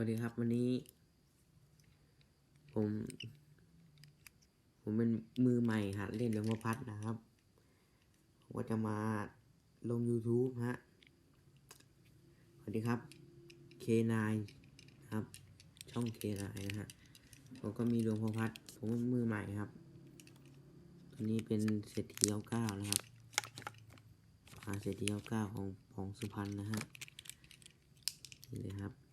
วัสดีครับวันนี้ ผม ผมเป็นมือใหม่หัดเล่นหลวงพ่อพัดนะครับผมก็จะมาลง YouTube ฮะสวัสดีครับ K9 ครับ ช่อง K9 นะฮะผมก็มีหลวงพ่อพัดผมเป็นมือใหม่ครับตัวนี้เป็นเศรษฐีเก้านะครับอาเศรษฐีเก้าของของสุพรรณนะฮะนี่เลยครับ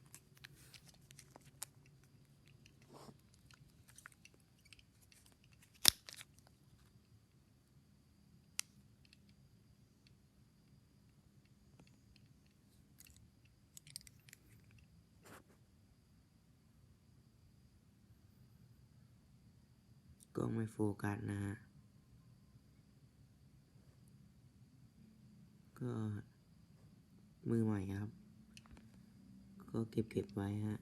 องไม่โฟกัสนะฮะ ก็มือใหม่ครับ ก็เก็บเก็บไว้ฮะ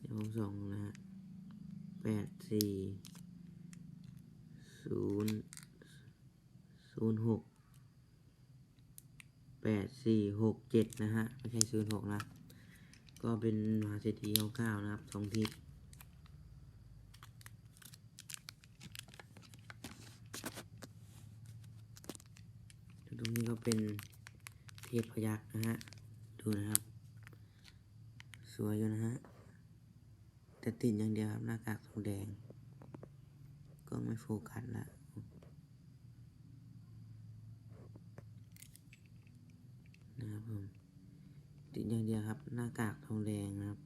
เดี๋ยวผมส่งนะฮะแปดสี่ศูนย์ศูนย์หก แปดสี่หกเจ็ดนะฮะ ไม่ใช่ศูนย์หกนะ ก็เป็นมหาเศรษฐีเก้านะครับสองทิศตรงนี้ก็เป็นเทพพยักษ์นะฮะ ดูนะครับ สวยอยู่นะฮะ แต่ติดอย่างเดียวครับหน้ากากทองแดง ก็ไม่โฟกัสละ นะครับ ผมติดอย่างเดียวครับ หน้ากากทองแดงนะครับ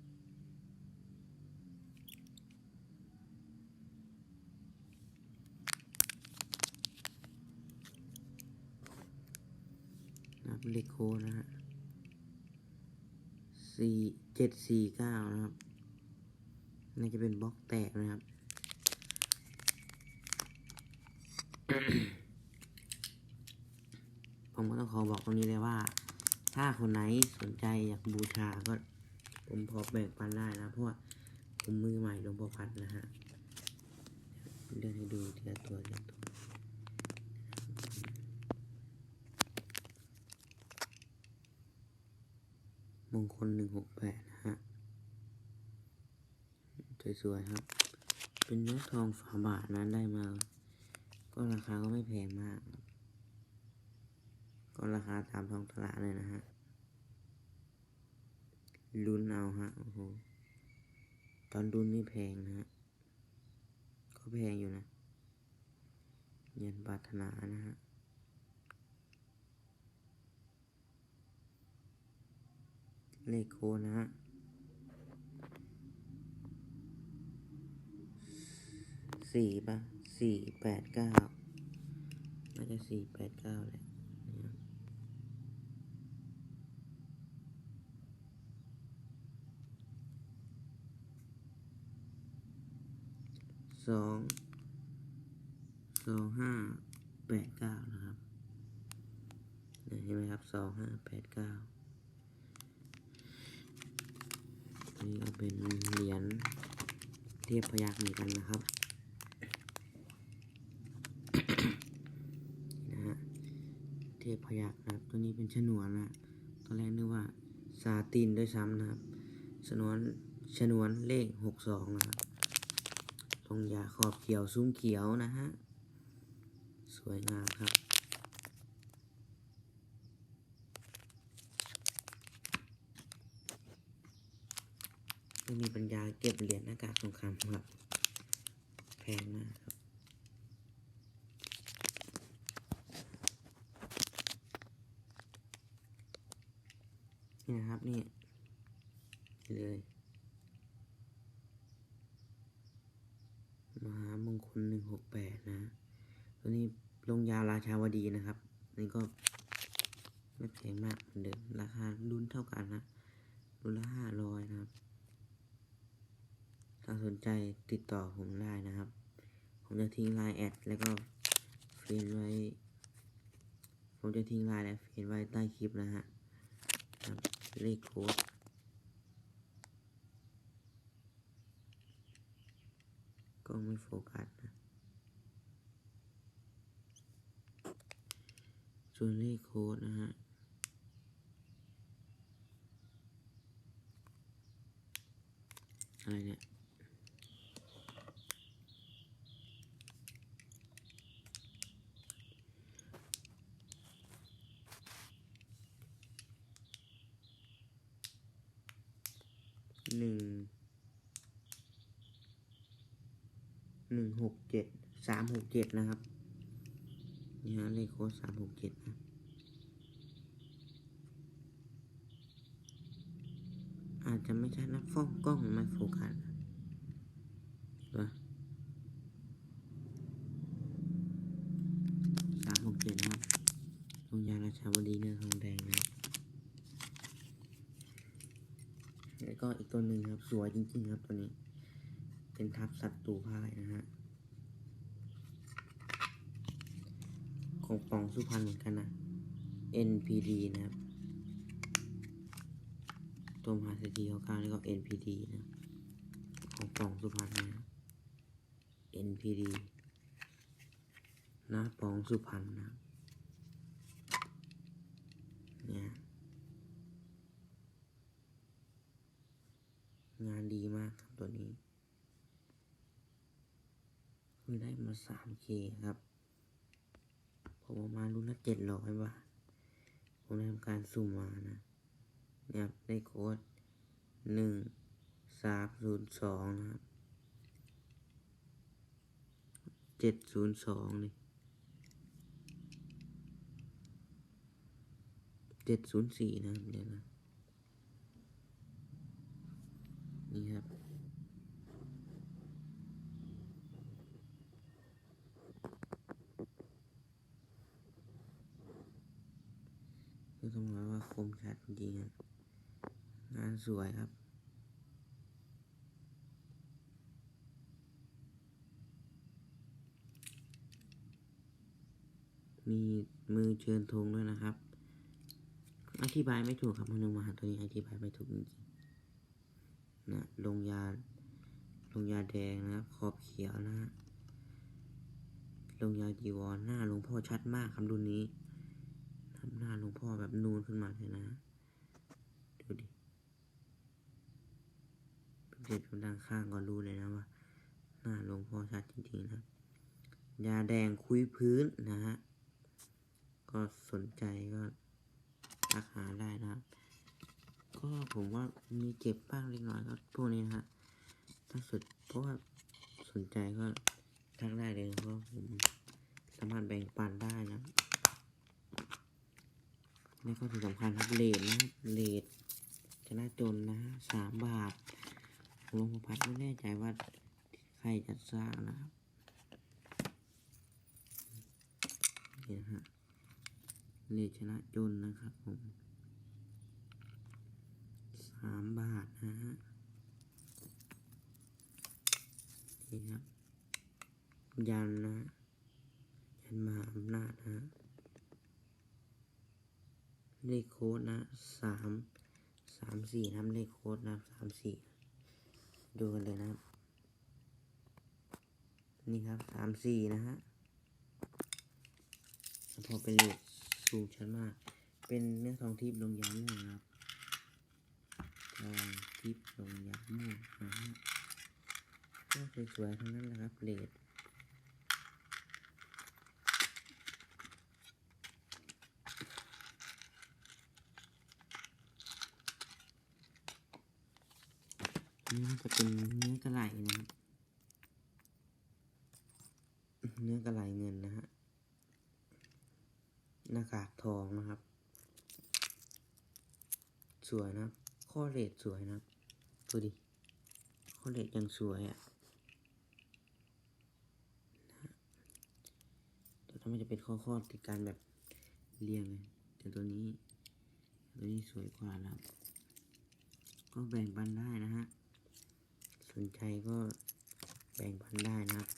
นะครับเลโค้นะฮะสี่เจ็ดสี่เก้านะครับ น่าจะเป็นบล็อกแตกนะครับผมก็ต้องขอบอกตรงนี้เลยว่า ถ้าคนไหนสนใจอยากบูชาก็ผมพอแบ่งปันได้นะ เพราะว่าผมมือใหม่หลวงพ่อพัดนะฮะเลื่อนให้ดูทีละตัวทีละตัวมงคลหนึ่งหกแปดนะฮะ สวยๆครับ เป็นเนื้อทองฝาบาทนั้นได้มา ก็ราคาก็ไม่แพงมาก ก็ราคาตามท้องตลาดเลยนะฮะลุ้นเอาฮะโอ้โหตอนดุนนี่แพงนะฮะก็แพงอยู่นะเย็นปรารถนานะฮะเลขโค้นะฮะสี่ป่ะสี่แปดเก้าน่าจะสี่แปดเก้าแหละเนี่ย สองสองห้าแปดเก้านะครับเห็นไหมครับสองห้าแปดเก้านนี้ก็เป็นเหรียญเทียบพยักเหมือนกันนะครับนะฮะเทพพยักนะครับ ตัวนี้เป็นฉนวนนะตอนแรกนึกว่าซาตินด้วยซ้ำนะครับฉนวนฉนวนเลขหกสองนะครับ งยาขอบเขียวซุ้มเขียวนะฮะ สวยงามครับ ไม่มีปัญญาเก็บเหรียญหน้ากากทองคำครับ แพงมากครับนี่นะครับ นี่เลย ม หามงคลหนึ่งหกแปดนะ ตัวนี้ลงยาราชาวดีนะครับ นี่ก็ไม่แพงมากเหมือนเดิม ราคารุ่นเท่ากันนะ รุ่นละห้าร้อยนะครับ ถ้าสนใจติดต่อผมได้นะครับ ผมจะทิ้งไลน์แอดแล้วก็เฟซไว้ ผมจะทิ้งไลน์และเฟซไว้ใต้คลิปนะฮะเลขโค้ด ล้องไม่โฟกัสนะส่วนเลขโค้ดนะฮะอะไรเนี่ยหนึ่ง หนึ่งหกเจ็ดสามหกเจ็ดนะครับนี่ฮะเลขโค้ดสามหกเจ็ดนะอาจจะไม่ใช่นะฟ้องกล้องไม่โฟกัสตัวสามหกเจ็ดนะครับโรงยาราชาวดีเนื้อทองแดงนะแล้วก็อีกตัวหนึ่งครับ สวยจริงๆครับตัวนี้ เป็นทับศัตรูพ่ายนะฮะ ของปองสุพรรณเหมือนกันนะ NPD นะครับ ตัวมหาเศรษฐีเขากลางแล้วก็ NPD นะ ของปองสุพรรณนะ NPD นะปองสุพรรณนะ เนี่ยงานดีมากครับตัวนี้ คือได้มา 3K ครับ ผมประมาณรุ่นละ700บาท ผมได้ทำการสุ่มมานะเนี่ยได้โค้ดหนึ่งสามศูนย์สองนะครับเจ็ดศูนย์สองนี่เจ็ดศูนย์สี่นะครับเดี๋ยนะนี่ครับ็ต้องบอกว่าคมชัดจริงๆครับงานสวยครับ มีมือเชิญธงด้วยนะครับ อธิบายไม่ถูกครับมนุมาตัวนี้อธิบายไม่ถูกจริงๆนะลงยาลงยาแดงนะครับ ขอบเขียวนะฮะลงยาจีวรหน้าหลวงพ่อชัดมากครับรุ่นนี้ ทำหน้าหลวงพ่อแบบนูนขึ้นมาเลยนะ ดูดิเป็ด็กด้านข้างก็รู้เลยนะว่า หน้าหลวงพ่อชัดจริงๆนะยาแดงคุยพื้นนะฮะ ก็สนใจก็ทักหาได้นะ ก็ผมว่ามีเจ็บบ้างเล็กน้อยก็พวกนี้นะฮะถ้าสุดเพราะว่าสนใจก็ทักได้เลยเพราะผมสามารถแบ่งปันได้นะ แล้วก็ที่สำคัญครับเลทนะครับเลทชนะจนนะสามบาทหลวงพ่อพัดไม่แน่ใจว่าใครจะสร้างนะครับนี่นะฮะเลทชนะจนนะครับผมสามบาทนะฮะนี่ครับยันนะยันมาอำนาจนะ เลขโค้ดนะสามสามสี่นะเลขโค้ดนะสามสี่ดูกันเลยนะครับ นี่ครับสามสี่นะฮะพอเป็นเลขสูงชั้นมาก เป็นเนื้อทองทิพย์ลงยาม่วงครับทองทิพย์ลงยาม่วงนะฮะก็สวยๆทั้งนั้นแหละครับเลด จะเป็นเนื้อกระไหลนะครับ เนื้อกระไหลเงินนะฮะ หน้ากากทองนะครับ สวยนะครับ ข้อเลดสวยนะครับ ดูดิ ข้อเลดยังสวยอะแต่ถ้ามันจะเป็นข้อข้อติดการแบบเรียงเลยแต่ตัวนี้ ตัวนี้สวยกว่าแล้วก็แบ่งปันได้นะฮะ สนใจก็แบ่งปันได้นะครับ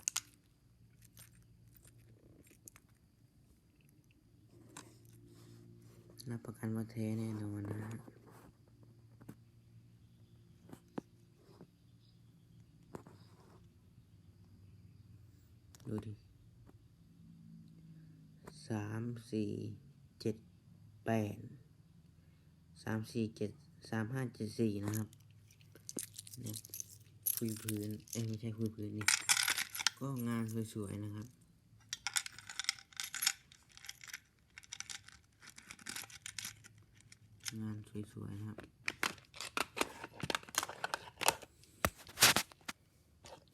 รับประกันว่าแท้แน่นอนนะฮะดูดิสามสี่เจ็ดแปดสามสี่เจ็ดสามห้าเจ็ดสี่นะครับ คุยพื้น เอ้ไม่ใช่คุยพื้นนี่ ก็งานสวยๆนะครับ งานสวยๆนะครับ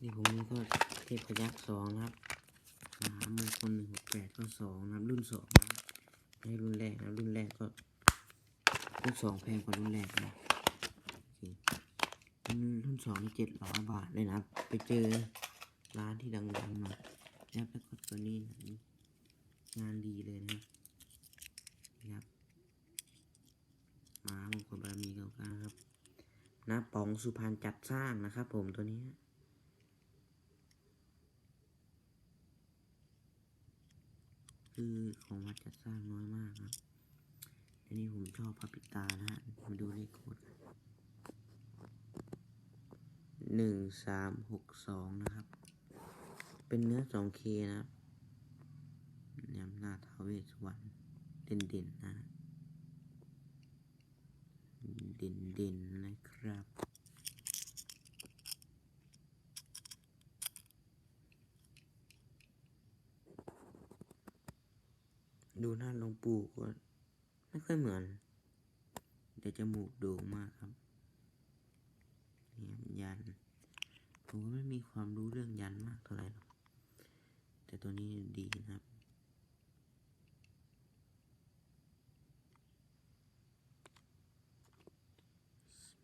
นี่ผมนี่ก็เทพพยักษ์สองนะครับมหามงคลหนึ่งหกแปดก็สองนะครับ รุ่นสองนะไม่ใช่รุ่นแรกนะรุ่นแรกก็รุ่นสองแพงกว่ารุ่นแรกนะโอเค รุ่นรุ่นสองนี่เจ็ดร้อยบาทเลยนะไปเจอร้านที่ดังๆมาแล้วแล้วก็ตัวนี้นะงานดีเลยนะครับนี่ครับ มามงคลบารมีเก่าๆครับนะป๋องสุพรรณจัดสร้างนะครับผมตัวนี้คือของวัดจัดสร้างน้อยมากครับอันนี้ผมชอบพระปิตานะฮะมาดูเลขโค้ด หนึ่งสามหกสองนะครับ เป็นเนื้อสองเคนะครับยำหน้าท้าวเวสวรรณเด่นเด่นๆนะเด่นเด่นๆนะครับ ดูหน้าหลวงปู่ก็ไม่ค่อยเหมือนเดี๋ยวจมูกโด่งมากครับ นี่ครับยันผมก็ไม่มีความรู้เรื่องยันมากเท่าไหร่หรอกแต่ตัวนี้ดีนะครับ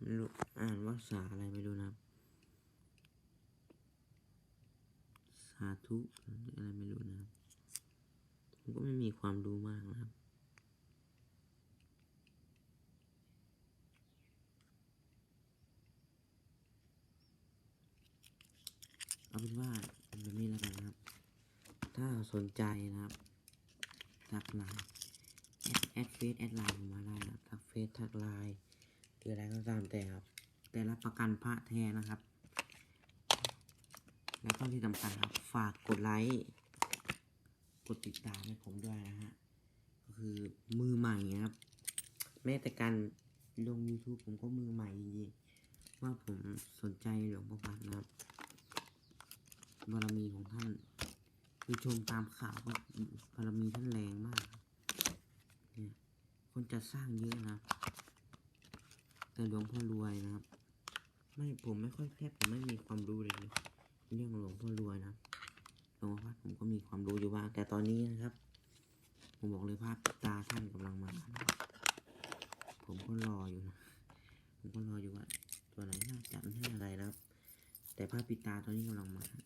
ไม่รู้อ่านว่าสาอะไรไม่รู้นะครับสาธุออะไรไม่รู้นะครับผมก็ไม่มีความรู้มากนะครับ เอาเป็นว่าแบบนี้แล้วกันนะครับ ถ้าสนใจนะครับทักไลน์แอดแอดเฟซแอดไลน์ผมมาได้นะครับทักเฟซทักไลน์หรืออะไรก็ตามแต่ครับ แต่รับประกันพระแท้นะครับ แล้วก็ที่สำคัญครับ ฝากกดไลค์กดติดตามให้ผมด้วยนะฮะก็คือมือใหม่นะครับ แม้แต่การลง YouTube ผมก็มือใหม่จริงๆว่าผมสนใจหลวงพ่อพัดนะครับ บารมีของท่าน คือชมตามข่าวก็บารมีท่านแรงมากเนี่ยคนจะสร้างเยอะนะ แต่หลวงพ่อรวยนะครับ ไม่ผมไม่ค่อยแทบผมไม่มีความรู้เลยเรื่องหลวงพ่อรวยนะหลวงพ่อผมก็มีความรู้อยู่บ้างแต่ตอนนี้นะครับ ผมบอกเลยภาพตาท่านกำลังมานะผมก็รออยู่นะผมก็รออยู่ว่าตัวไหนน่าจัดให้อะไรนะครับ แต่ภาพปิดตาตัวนี้กำลังมาครับ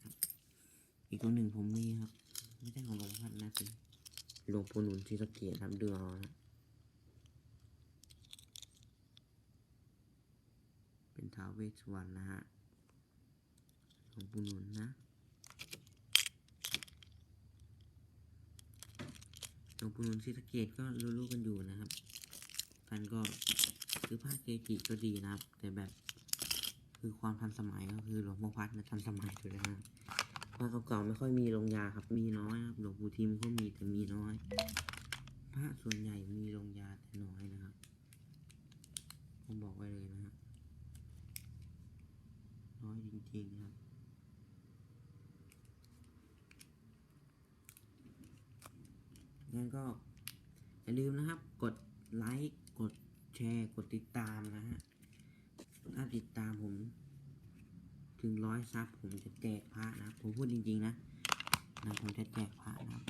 อีกตัวหนึ่งผมมีครับ ไม่ใช่ของหลวงพัดนะเป็นหลวงปู่นุนที่สเกียครับเดือเอานะเป็นท้าวเวสวรรณนะฮะหลวงปู่นุนนะหลวงปู่นุนศรีสเกดก็รู้ๆกันอยู่นะครับท่านก็คือผ้าเกจิก็ดีนะครับ แต่แบบ คือความทันสมัยก็คือหลวงพ่อพัดนะทันสมัยอยู่แล้วนะครับผ้าเก่าๆไม่ค่อยมีลงยาครับ มีน้อยครับหลวงปู่ทิมก็มีแต่มีน้อยพระส่วนใหญ่มีลงยาแต่น้อยนะครับผมบอกไว้เลยนะฮะน้อยจริงๆนะครับงั้นก็อย่าลืมนะครับ กดไลค์ กดแชร์ กดติดตามนะฮะ ถ้าติดตามผม ถึงร้อยซับผมจะแจกพระนะผมพูดจริงๆนะนะผมจะแจกพระนะ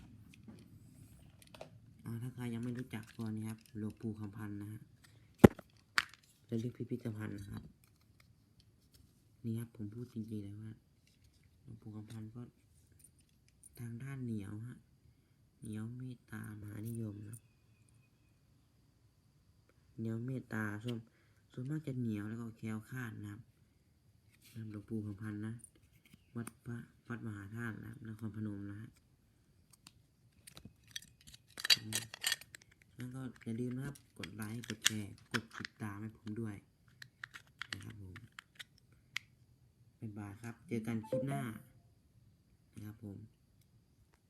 ถ้าใครยังไม่รู้จักตัวนี้ครับหลวงปู่คำพันธ์นะฮะระลึกพิพิธภัณฑ์นะครับ นี่ครับผมพูดจริงๆเลยว่าหลวงปู่คำพันธ์ก็ ทางด้านเหนียวฮะเหนียวเมตตามหานิยมนะเหนียวเมตตาส่วนส่วนมากจะเหนียวแล้วก็แคล้วคลาดนะครับ หลวงปู่คำพันนะ วัดพระวัดมหาธาตุนะนครพนมนะฮะแล้วก็อย่าลืมนะครับ กดไลค์ กดแชร์ กดติดตามให้ผมด้วย นะครับผมบ๊ายบายครับ เจอกันคลิปหน้า นะครับผม